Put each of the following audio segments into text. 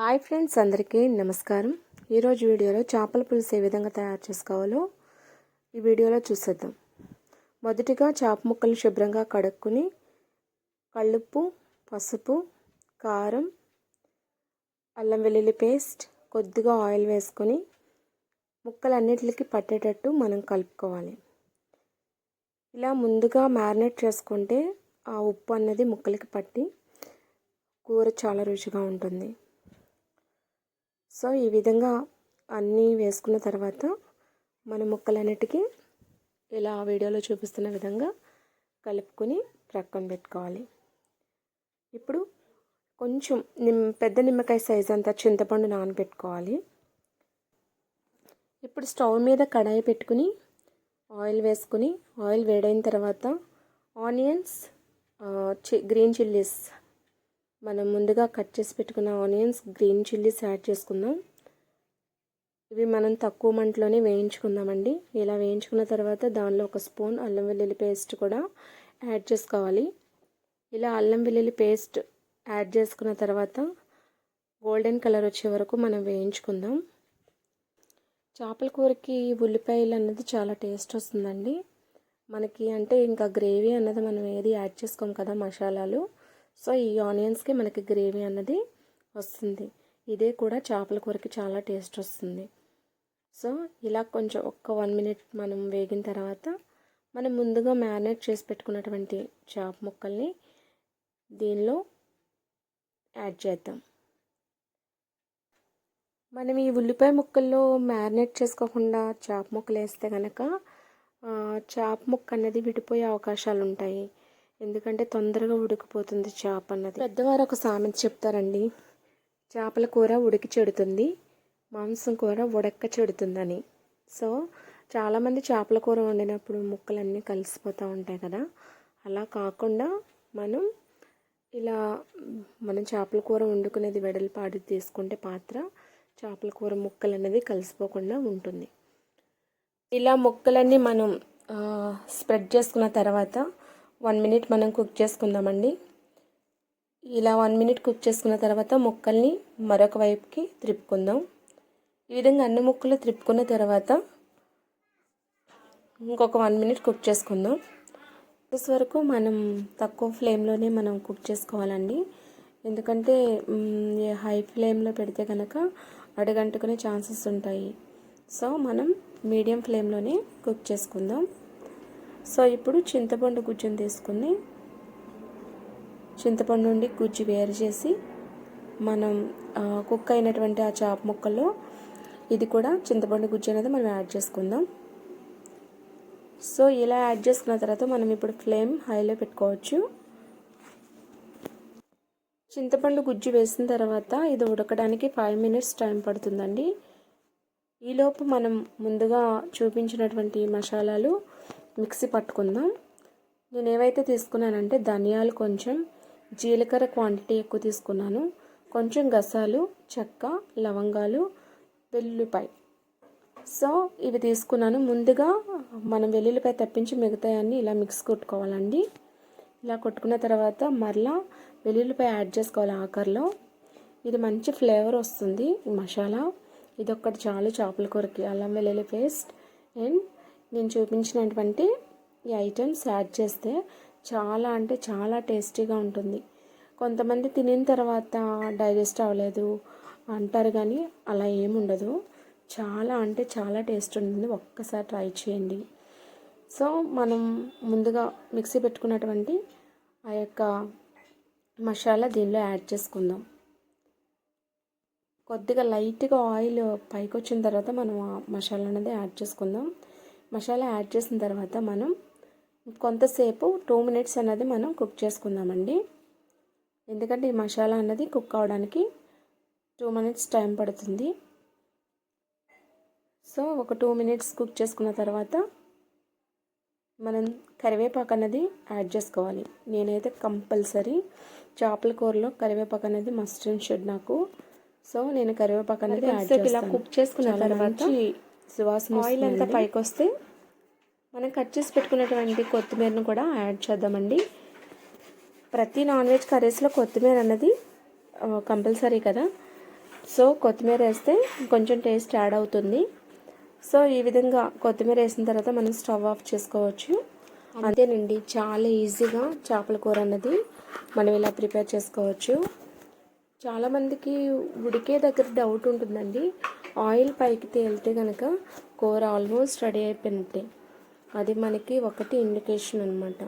Hi friends అందరికీ నమస్కారం. ఈరోజు వీడియోలో చేపల పులుసు ఏ విధంగా తయారు చేసుకోవాలో ఈ వీడియోలో చూసేద్దాం. మొదటిగా చేప ముక్కలు శుభ్రంగా కడుక్కుని కళ్ళుప్పు పసుపు కారం అల్లం వెల్లుల్లి పేస్ట్ కొద్దిగా ఆయిల్ వేసుకొని ముక్కలన్నిటికి పట్టేటట్టు మనం కలుపుకోవాలి. ఇలా ముందుగా మ్యారినేట్ చేసుకుంటే ఆ ఉప్పు అన్నది ముక్కలకి పట్టి కూర చాలా రుచిగా ఉంటుంది. సో ఈ విధంగా అన్నీ వేసుకున్న తర్వాత మన ముక్కలన్నిటికీ ఇలా వీడియోలో చూపిస్తున్న విధంగా కలుపుకొని ప్రక్కన పెట్టుకోవాలి. ఇప్పుడు కొంచెం నిమ్ పెద్ద నిమ్మకాయ సైజ్ అంతా చింతపండు నానబెట్టుకోవాలి. ఇప్పుడు స్టవ్ మీద కడాయి పెట్టుకుని ఆయిల్ వేసుకుని ఆయిల్ వేడైన తర్వాత ఆనియన్స్ గ్రీన్ చిల్లీస్ మనం ముందుగా కట్ చేసి పెట్టుకున్న ఆనియన్స్ గ్రీన్ చిల్లీస్ యాడ్ చేసుకుందాం. ఇవి మనం తక్కువ మంటలోనే వేయించుకుందామండి. ఇలా వేయించుకున్న తర్వాత దానిలో ఒక స్పూన్ అల్లం వెల్లుల్లి పేస్ట్ కూడా యాడ్ చేసుకోవాలి. ఇలా అల్లం వెల్లుల్లి పేస్ట్ యాడ్ చేసుకున్న తర్వాత గోల్డెన్ కలర్ వచ్చే వరకు మనం వేయించుకుందాం. చేపల కూరకి ఉల్లిపాయలు అన్నది చాలా టేస్ట్ వస్తుందండి. మనకి అంటే ఇంకా గ్రేవీ అన్నది మనం ఏది యాడ్ చేసుకోం కదా మసాలాలు. సో ఈ ఆనియన్స్కి మనకి గ్రేవీ అన్నది వస్తుంది. ఇదే కూడా చేపల కూరకి చాలా టేస్ట్ వస్తుంది. సో ఇలా కొంచెం ఒక్క వన్ మినిట్ మనం వేగిన తర్వాత మనం ముందుగా మ్యారినేట్ చేసి పెట్టుకున్నటువంటి చేప ముక్కల్ని దీనిలో యాడ్ చేద్దాం. మనం ఈ ఉల్లిపాయ ముక్కల్లో మ్యారినేట్ చేసుకోకుండా చేప ముక్కలు వేస్తే కనుక చేప ముక్క అనేది విడిపోయే అవకాశాలు ఉంటాయి ఎందుకంటే తొందరగా ఉడికిపోతుంది చేప అన్నది. పెద్దవారు ఒక సామెత చెప్తారండి చేపల కూర ఉడికి చెడుతుంది మాంసం కూర ఉడక్క చెడుతుందని. సో చాలామంది చేపల కూర వండినప్పుడు ముక్కలన్నీ కలిసిపోతూ ఉంటాయి కదా. అలా కాకుండా మనం ఇలా మనం చేపల కూర వండుకునేది వెడల్పాటు తీసుకుంటే పాత్ర చేపల కూర ముక్కలు అనేది కలిసిపోకుండా ఉంటుంది. ఇలా ముక్కలన్నీ మనం స్ప్రెడ్ చేసుకున్న తర్వాత వన్ మినిట్ మనం కుక్ చేసుకుందామండి. ఇలా వన్ మినిట్ కుక్ చేసుకున్న తర్వాత ముక్కల్ని మరొక వైపుకి త్రిప్పుకుందాం. ఈ విధంగా అన్ని ముక్కలు త్రిప్పుకున్న తర్వాత ఇంకొక వన్ మినిట్ కుక్ చేసుకుందాం. దిస్ వరకు మనం తక్కువ ఫ్లేమ్లోనే మనం కుక్ చేసుకోవాలండి. ఎందుకంటే హై ఫ్లేమ్లో పెడితే కనుక అడగంటుకునే ఛాన్సెస్ ఉంటాయి. సో మనం మీడియం ఫ్లేమ్లోనే కుక్ చేసుకుందాం. సో ఇప్పుడు చింతపండు గుజ్జును తీసుకుని చింతపండు నుండి గుజ్జు వేరు చేసి మనం కుక్ అయినటువంటి ఆ చాప ముక్కల్లో ఇది కూడా చింతపండు గుజ్జు అనేది మనం యాడ్ చేసుకుందాం. సో ఇలా యాడ్ చేసుకున్న తర్వాత మనం ఇప్పుడు ఫ్లేమ్ హైలో పెట్టుకోవచ్చు. చింతపండు గుజ్జు వేసిన తర్వాత ఇది ఉడకడానికి ఫైవ్ మినిట్స్ టైం పడుతుందండి. ఈలోపు మనం ముందుగా చూపించినటువంటి మసాలాలు మిక్సీ పట్టుకుందాం. నేను ఏవైతే తీసుకున్నానంటే ధనియాలు కొంచెం జీలకర్ర క్వాంటిటీ ఎక్కువ తీసుకున్నాను. కొంచెం గసాలు చెక్క లవంగాలు వెల్లుల్లిపాయ. సో ఇవి తీసుకున్నాను. ముందుగా మనం వెల్లుల్లిపాయ తప్పించి మిగతాయన్నీ ఇలా మిక్స్ కొట్టుకోవాలండి. ఇలా కొట్టుకున్న తర్వాత మరలా వెల్లుల్లిపాయ యాడ్ చేసుకోవాలి ఆఖరిలో. ఇది మంచి ఫ్లేవర్ వస్తుంది మసాలా. ఇది ఒక్కటి చాలు చేపల కూరకి. అల్లం వెల్లుల్లి పేస్ట్ అండ్ నేను చూపించినటువంటి ఈ ఐటమ్స్ యాడ్ చేస్తే చాలా అంటే చాలా టేస్టీగా ఉంటుంది. కొంతమంది తినిన తర్వాత డైజెస్ట్ అవ్వలేదు అంటారు కానీ అలా ఏముండదు చాలా అంటే చాలా టేస్ట్ ఉంటుంది. ఒక్కసారి ట్రై చేయండి. సో మనం ముందుగా మిక్సీ పెట్టుకున్నటువంటి ఆ యొక్క మసాలా దీనిలో యాడ్ చేసుకుందాం. కొద్దిగా లైట్గా ఆయిల్ పైకి వచ్చిన తర్వాత మనం ఆ మసాలా అనేది యాడ్ చేసుకుందాం. మసాలా యాడ్ చేసిన తర్వాత మనం కొంతసేపు టూ మినిట్స్ అనేది మనం కుక్ చేసుకుందామండి. ఎందుకంటే ఈ మసాలా అన్నది కుక్ అవడానికి టూ మినిట్స్ టైం పడుతుంది. సో ఒక టూ మినిట్స్ కుక్ చేసుకున్న తర్వాత మనం కరివేపాకు అనేది యాడ్ చేసుకోవాలి. నేనైతే కంపల్సరీ చేపల కూరలో కరివేపాకు అనేది మస్ట్ అండ్ షుడ్ నాకు. సో నేను కరివేపాకు అనేది యాడ్ ఇలా కుక్ చేసుకున్న తర్వాత సువాసన ఆయిల్ అంతా పైకి వస్తే మనం కట్ చేసి పెట్టుకున్నటువంటి కొత్తిమీరను కూడా యాడ్ చేద్దామండి. ప్రతి నాన్ వెజ్ కర్రీస్లో కొత్తిమీర అన్నది కంపల్సరీ కదా. సో కొత్తిమీర వేస్తే కొంచెం టేస్ట్ యాడ్ అవుతుంది. సో ఈ విధంగా కొత్తిమీర వేసిన తర్వాత మనం స్టవ్ ఆఫ్ చేసుకోవచ్చు. అంతేనండి చాలా ఈజీగా చేపల కూర అన్నది మనం ఇలా ప్రిపేర్ చేసుకోవచ్చు. చాలామందికి ఉడికే దగ్గర డౌట్ ఉంటుందండి. ఆయిల్ పైకి తేలితే కనుక కూర ఆల్మోస్ట్ రెడీ అయిపోయినట్టే అది మనకి ఒకటి ఇండికేషన్ అనమాట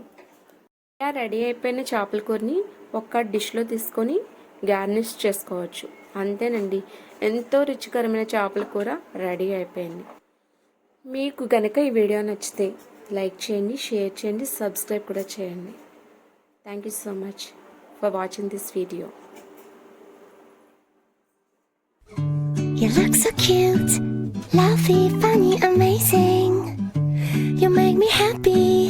ఇలా రెడీ అయిపోయిన చేపల కూరని ఒక్క డిష్లో తీసుకొని గార్నిష్ చేసుకోవచ్చు. అంతేనండి. ఎంతో రుచికరమైన చేపల కూర రెడీ అయిపోయింది. మీకు కనుక ఈ వీడియో నచ్చితే లైక్ చేయండి షేర్ చేయండి సబ్స్క్రైబ్ కూడా చేయండి. Thank you so much for watching this video You look so cute, lovely, funny, amazing. You make me happy,